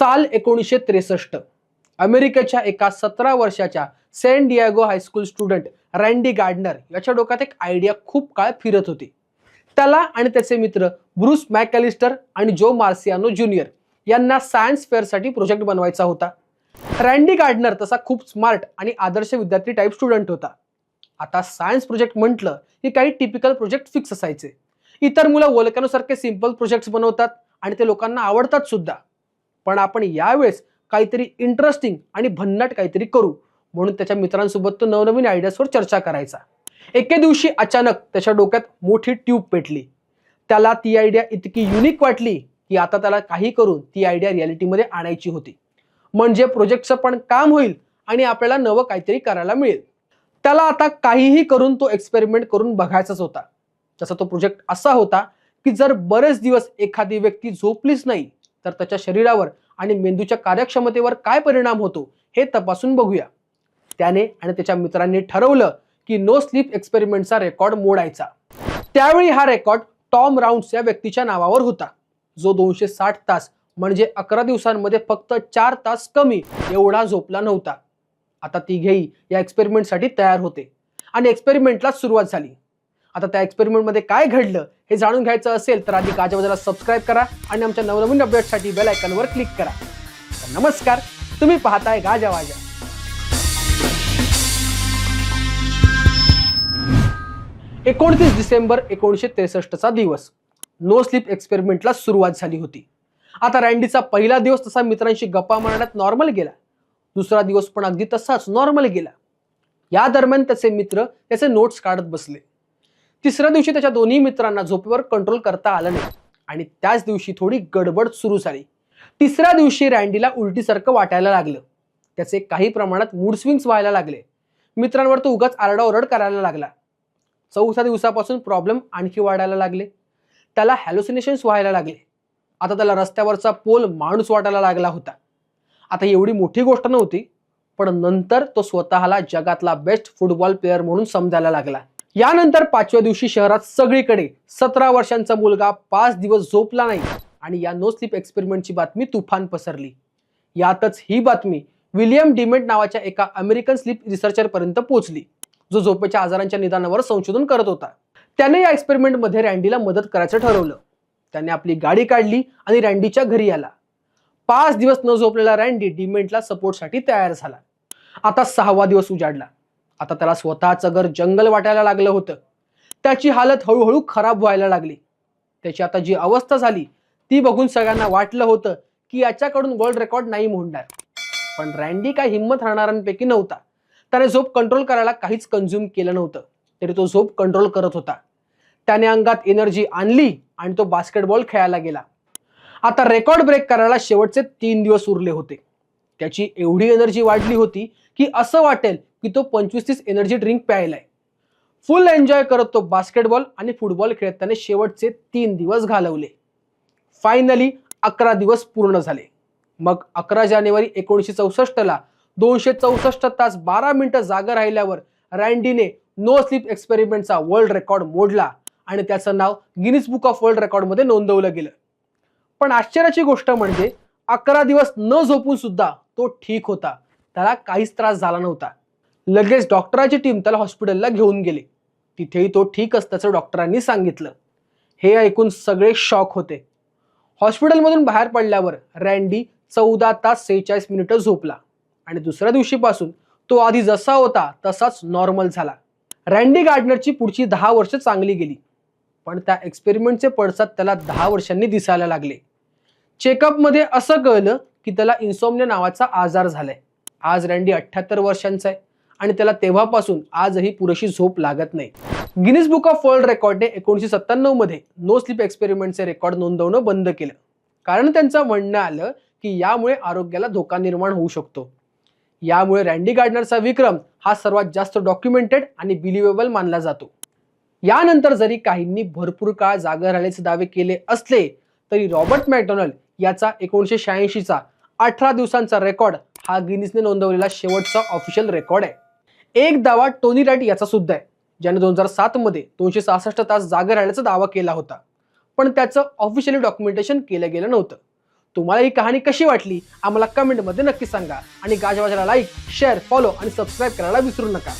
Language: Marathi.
साल एकोणीसशे त्रेसष्ट. अमेरिकेच्या एका सतरा वर्षाच्या San Diego high school student Randy Gardner याच्या डोक्यात एक आयडिया खूप काळ फिरत होती. त्याला आणि त्याचे मित्र ब्रुस मॅकॅलिस्टर आणि जो मार्सियानो ज्युनियर यांना सायन्स फेअरसाठी प्रोजेक्ट बनवायचा होता. रँडी गार्डनर तसा खूप स्मार्ट आणि आदर्श विद्यार्थी टाईप स्टुडंट होता. आता सायन्स प्रोजेक्ट म्हटलं की काही टिपिकल प्रोजेक्ट फिक्स असायचे. इतर मुलं वोलकॅनोसारखे सिंपल प्रोजेक्ट्स बनवतात आणि ते लोकांना आवडतात सुद्धा. पण आपण यावेळेस काहीतरी इंटरेस्टिंग आणि भन्नाट काहीतरी करू. म्हणून त्याच्या मित्रांसोबत तो नवनवीन आयडियासवर चर्चा करायचा. एके दिवशी अचानक त्याच्या डोक्यात मोठी ट्यूब पेटली. त्याला ती आयडिया इतकी युनिक वाटली की आता त्याला काही करून ती आयडिया रियालिटीमध्ये आणायची होती. म्हणजे प्रोजेक्टचं पण काम होईल आणि आपल्याला नवं काहीतरी करायला मिळेल. त्याला आता काहीही करून तो एक्सपेरिमेंट करून बघायचाच होता. तसा तो प्रोजेक्ट असा होता की जर बरेच दिवस एखादी व्यक्ती झोपलीच नाही तर त्याच्या शरीरावर आणि मेंदूच्या कार्यक्षमतेवर काय परिणाम होतो हे तपासून बघूया. त्याने आणि त्याच्या मित्रांनी ठरवलं की नो स्लीप एक्सपेरिमेंटचा रेकॉर्ड मोडायचा. त्यावेळी हा रेकॉर्ड टॉम राऊंड्स या व्यक्तीच्या नावावर होता. जो दोनशे साठ तास म्हणजे अकरा दिवसांमध्ये फक्त चार तास कमी एवढा झोपला नव्हता. आता तिघेही या एक्सपेरिमेंटसाठी तयार होते आणि एक्सपेरिमेंटला सुरुवात झाली. आता त्या एक्सपेरिमेंटमध्ये काय घडलं हे जाणून घ्यायचं असेल तर आधी गाजावाजाला सबस्क्राईब करा आणि आमच्या नवनवीन अपडेटसाठी बेल आयकॉनवर क्लिक करा. नमस्कार तुम्ही पाहताय गाजावाजा एकोणतीस डिसेंबर एकोणीसशे त्रेसष्टचा दिवस. नो स्लीप एक्सपेरिमेंटला सुरुवात झाली होती. आता रँडीचा पहिला दिवस तसा मित्रांशी गप्पा मारण्यात नॉर्मल गेला. दुसरा दिवस पण अगदी तसाच नॉर्मल गेला. या दरम्यान त्याचे मित्र त्याचे नोट्स काढत बसले. तिसऱ्या दिवशी त्याच्या दोन्ही मित्रांना झोपेवर कंट्रोल करता आलं नाही. आणि त्याच दिवशी थोडी गडबड सुरू झाली. तिसऱ्या दिवशी रँडीला उलटीसारखं वाटायला लागलं. त्याचे काही प्रमाणात मूड स्विंग्स व्हायला लागले. मित्रांवर तो उगाच आरडाओरड करायला लागला. चौथ्या दिवसापासून प्रॉब्लेम आणखी वाढायला लागले. त्याला हॅलोसिनेशन्स व्हायला लागले. आता त्याला रस्त्यावरचा पोल माणूस वाटायला लागला होता. आता एवढी मोठी गोष्ट नव्हती पण नंतर तो स्वतःला जगातला बेस्ट फुटबॉल प्लेअर म्हणून समजायला लागला. यानंतर पाचव्या दिवशी शहरात सगळीकडे सतरा वर्षांचा मुलगा पाच दिवस झोपला नाही आणि या नो स्लीप एक्सपेरिमेंटची बातमी तुफान पसरली. यातच ही बातमी विलियम डिमेंट नावाच्या एका अमेरिकन स्लीप रिसर्चर पर्यंत पोहोचली जो झोपेच्या आजारांच्या निदानावर संशोधन करत होता. त्याने या एक्सपेरिमेंटमध्ये रँडीला मदत करायचं ठरवलं. त्याने आपली गाडी काढली आणि रँडीच्या घरी आला. पाच दिवस न झोपलेला रँडी डिमेंटला सपोर्टसाठी तयार झाला. आता सहावा दिवस उजाडला. आता त्याला स्वतःचं घर जंगल वाटायला लागलं होतं. त्याची हालत हळूहळू खराब व्हायला लागली. त्याची आता जी अवस्था झाली ती बघून सगळ्यांना वाटलं होतं की याच्याकडून वर्ल्ड रेकॉर्ड नाही मोडणार. पण रँडी काय हिंमत राहणाऱ्यांपैकी नव्हता. त्याने झोप कंट्रोल करायला काहीच कन्झ्युम केलं नव्हतं. तरी तो झोप कंट्रोल करत होता. त्याने अंगात एनर्जी आणली आणि तो बास्केटबॉल खेळायला गेला. आता रेकॉर्ड ब्रेक करायला शेवटचे तीन दिवस उरले होते. त्याची एवढी एनर्जी वाढली होती की असं वाटेल की तो पंचवीस तीस एनर्जी ड्रिंक प्यायलाय. फुल एन्जॉय करत तो बास्केटबॉल आणि फुटबॉल खेळत त्याने शेवटचे तीन दिवस घालवले. फायनली अकरा दिवस पूर्ण झाले. मग अकरा जानेवारी एकोणीसशे चौसष्टला दोनशे चौसष्ट तास बारा मिनिटं जागा राहिल्यावर रँडीने नो स्लीप एक्सपेरिमेंटचा वर्ल्ड रेकॉर्ड मोडला आणि त्याचं नाव गिनीज बुक ऑफ वर्ल्ड रेकॉर्डमध्ये नोंदवलं गेलं. पण आश्चर्याची गोष्ट म्हणजे अकरा दिवस न झोपून सुद्धा तो ठीक होता. त्याला काहीच त्रास झाला नव्हता. लगेच डॉक्टराची टीम त्याला हॉस्पिटलला घेऊन गेली. तिथेही तो ठीक असल्याचं डॉक्टरांनी सांगितलं. हे ऐकून सगळे शॉक होते. हॉस्पिटलमधून बाहेर पडल्यावर रँडी चौदा तास सेहेचाळीस मिनिटं झोपला आणि दुसऱ्या दिवशीपासून तो आधी जसा होता तसाच नॉर्मल झाला. रँडी गार्डनरची पुढची दहा वर्ष चांगली गेली पण त्या एक्सपेरिमेंटचे पडसाद त्याला दहा वर्षांनी दिसायला लागले. चेकअपमध्ये असं कळलं की त्याला इन्सोमनिया नावाचा आजार झालाय. आज रँडी अठ्ठ्याहत्तर वर्षांचा आहे. आणि त्याला तेव्हापासून आजही पुरेशी झोप लागत नाही. गिनीज बुक ऑफ वर्ल्ड रेकॉर्डने एकोणीसशे सत्त्याण्णवमध्ये नो स्लीप एक्सपेरिमेंटचे रेकॉर्ड नोंदवणं बंद केलं. कारण त्यांचं म्हणणं आलं की यामुळे आरोग्याला धोका निर्माण होऊ शकतो. यामुळे रँडी गार्डनरचा विक्रम हा सर्वात जास्त डॉक्युमेंटेड आणि बिलिव्हेबल मानला जातो. यानंतर जरी काहींनी भरपूर काळ जागा राहिल्याचे दावे केले असले तरी रॉबर्ट मॅकडॉनल्ड याचा एकोणीसशे शहाऐंशीचा अठरा दिवसांचा रेकॉर्ड हा गिनीजने नोंदवलेला शेवटचा ऑफिशियल रेकॉर्ड आहे. एक दावा टोनी राईट याचा सुद्धा आहे ज्याने दोन हजार सातमध्ये दोनशे सहासष्ट तास जागा राहण्याचा दावा केला होता. पण त्याचं ऑफिशियली डॉक्युमेंटेशन केलं गेलं नव्हतं. तुम्हाला ही कहाणी कशी वाटली आम्हाला कमेंटमध्ये नक्की सांगा. आणि गाजवाजाला लाईक शेअर फॉलो आणि सबस्क्राईब करायला विसरू नका.